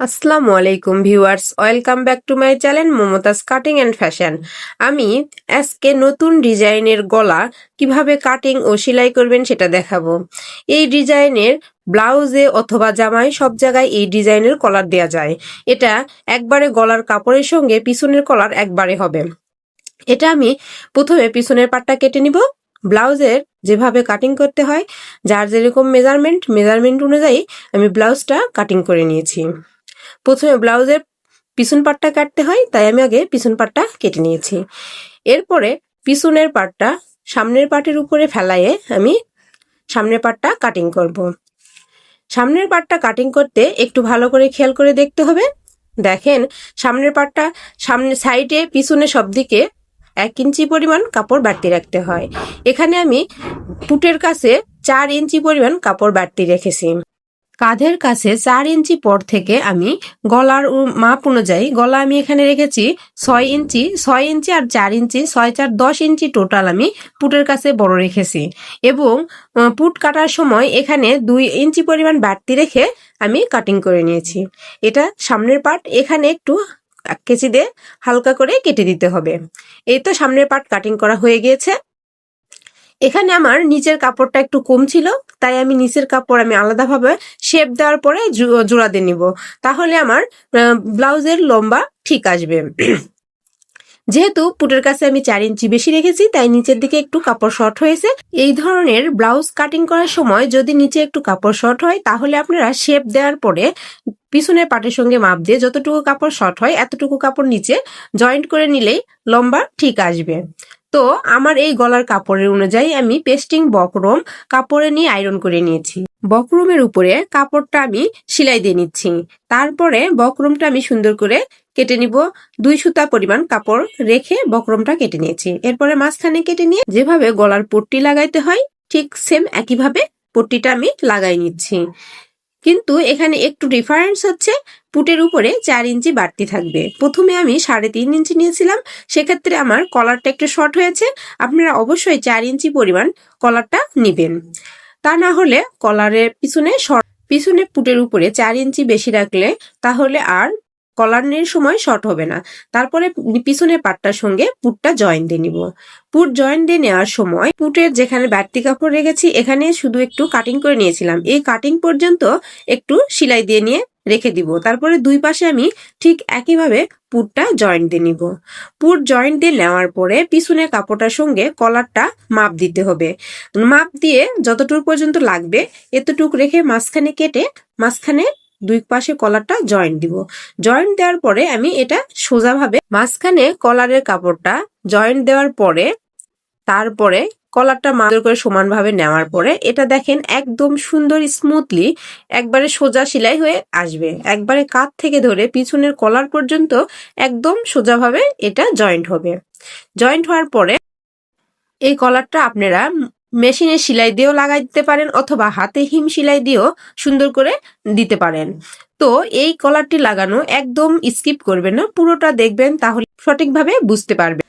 আসসালামু আলাইকুম viewers, welcome back to my channel Momtaz cutting and fashion. আমি আজকে নতুন ডিজাইনের গলা কীভাবে কাটিং ও সেলাই করবেন সেটা দেখাবো। এই ডিজাইনের ব্লাউজে অথবা জামায় সব জায়গায় এই ডিজাইনের কলার দেওয়া যায়। এটা একবারে গলার কাপড়ের সঙ্গে পিছনের কলার একবারে হবে। এটা আমি প্রথমে পিছনের পাটটা কেটে নিব। ব্লাউজের যেভাবে কাটিং করতে হয়, যার যেরকম মেজারমেন্ট মেজারমেন্ট অনুযায়ী আমি ব্লাউজটা কাটিং করে নিয়েছি। প্রথমে ব্লাউজের পিছন পাটটা কাটতে হয়, তাই আমি আগে পিছন পাটটা কেটে নিয়েছি। এরপরে পিছনের পাটটা সামনের পাটের উপরে ফেলাইয়ে আমি সামনের পাটটা কাটিং করব। সামনের পাটটা কাটিং করতে একটু ভালো করে খেয়াল করে দেখতে হবে। দেখেন, সামনের পাটটা সামনে সাইডে পিছনে সব দিকে এক ইঞ্চি পরিমাণ কাপড় বাড়তি রাখতে হয়। এখানে আমি পুটের কাছে চার ইঞ্চি পরিমাণ কাপড় বাড়তি রেখেছি। কাঁধের কাছে চার ইঞ্চি পর থেকে আমি গলার মাপ অনুযায়ী গলা আমি এখানে রেখেছি ছয় ইঞ্চি ছয় ইঞ্চি আর চার ইঞ্চি, ছয় চার দশ ইঞ্চি টোটাল আমি পুটের কাছে বড় রেখেছি। এবং পুট কাটার সময় এখানে দুই ইঞ্চি পরিমাণ বাড়তি রেখে আমি কাটিং করে নিয়েছি। এটা সামনের পার্ট এখানে একটু কেচি দিয়ে হালকা করে কেটে দিতে হবে। এই তো সামনের পার্ট কাটিং করা হয়ে গিয়েছে। এখানে আমার নিচের কাপড়টা একটু কম ছিল, তাই আমি নিচের কাপড় আমি আলাদাভাবে শেপ দেওয়ার পরে জোড়া দিয়ে নিব। তাহলে আমার ব্লাউজের লম্বা ঠিক আসবে। যেহেতু পুটের কাছে আমি চার ইঞ্চি বেশি রেখেছি, তাই নিচের দিকে একটু কাপড় শর্ট হয়েছে। এই ধরনের ব্লাউজ কাটিং করার সময় যদি নিচে একটু কাপড় শর্ট হয়, তাহলে আপনারা শেপ দেওয়ার পরে পিছনের পাটের সঙ্গে মাপ দিয়ে যতটুকু কাপড় শর্ট হয়, এতটুকু কাপড় নিচে জয়েন্ট করে নিলেই লম্বা ঠিক আসবে। তো আমার এই গলার কাপড়ের অনুযায়ী আমি পেস্টিং বকরম কাপড়ে নিয়ে আয়রন করে নিয়েছি। বকরমের উপরে কাপড়টা আমি সেলাই দিয়ে নিচ্ছি। তারপরে বকরমটা আমি সুন্দর করে কেটে নিব। দুই সুতা পরিমাণ কাপড় রেখে বকরমটা কেটে নিয়েছি। এরপরে মাঝখানে কেটে নিয়ে যেভাবে গলার পট্টি লাগাইতে হয়, ঠিক সেম একইভাবে পট্টিটা আমি লাগাই নিচ্ছি। কিন্তু এখানে একটু ডিফারেন্স হচ্ছে, পুটের উপরে চার ইঞ্চি বাড়তি থাকবে। প্রথমে আমি সাড়ে তিন ইঞ্চি নিয়েছিলাম, সেক্ষেত্রে আমার কলারটা একটু শর্ট হয়েছে। আপনারা অবশ্যই চার ইঞ্চি পরিমাণ কলারটা নেবেন। তা না হলে কলারের পিছনে শর্ট পিছনে পুটের উপরে চার ইঞ্চি বেশি রাখলে তাহলে আর কলারের সময় শর্ট হবে না। তারপরে পিছনের পাটটার সঙ্গে পুটটা জয়েন দিয়ে নিব। পুট জয়েন দিয়ে নেওয়ার সময় পুটের যেখানে বাড়তি কাপড় রেখেছি, এখানে শুধু একটু কাটিং করে নিয়েছিলাম। এই কাটিং পর্যন্ত একটু সেলাই দিয়ে নিয়ে রেখে দিব। তারপরে দুই পাশে আমি ঠিক একইভাবে পুটটা জয়েন্ট দিয়ে নিব। পুট জয়েন্ট দিয়ে নেওয়ার পরে পিছনের কাপড়টার সঙ্গে কলারটা মাপ দিতে হবে। মাপ দিয়ে যতটুকু পর্যন্ত লাগবে, এতটুকু রেখে মাঝখানে কেটে মাঝখানে দুই পাশে কলারটা জয়েন্ট দিব। জয়েন্ট দেওয়ার পরে আমি এটা সোজাভাবে মাঝখানে কলারের কাপড়টা জয়েন্ট দেওয়ার পরে, তারপরে কলারটা মাদুর করে সমানভাবে নেওয়ার পরে, এটা দেখেন একদম সুন্দর স্মুথলি একবারে সোজা সেলাই হয়ে আসবে। একবারে কাত থেকে ধরে পিছনের কলার পর্যন্ত একদম সোজাভাবে এটা জয়েন্ট হবে। জয়েন্ট হওয়ার পরে এই কলারটা আপনারা মেশিনে সেলাই দিয়েও লাগাই দিতে পারেন অথবা হাতে হিম সেলাই দিয়েও সুন্দর করে দিতে পারেন। তো এই কলারটি লাগানো একদম স্কিপ করবেন না, পুরোটা দেখবেন তাহলে সঠিকভাবে বুঝতে পারবেন।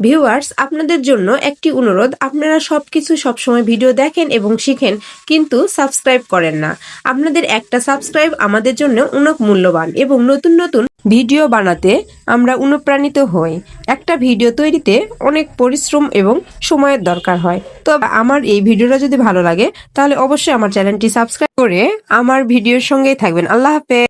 ভিউয়ার্স, আপনাদের জন্য একটি অনুরোধ, আপনারা সবকিছু সবসময় ভিডিও দেখেন এবং শিখেন, কিন্তু সাবস্ক্রাইব করেন না। আপনাদের একটা সাবস্ক্রাইব আমাদের জন্য অনেক মূল্যবান এবং নতুন নতুন ভিডিও বানাতে আমরা অনুপ্রাণিত হই। একটা ভিডিও তৈরিতে অনেক পরিশ্রম এবং সময়ের দরকার হয়। তো আমার এই ভিডিওটা যদি ভালো লাগে, তাহলে অবশ্যই আমার চ্যানেলটি সাবস্ক্রাইব করে আমার ভিডিওর সঙ্গেই থাকবেন। আল্লাহ হাফেজ।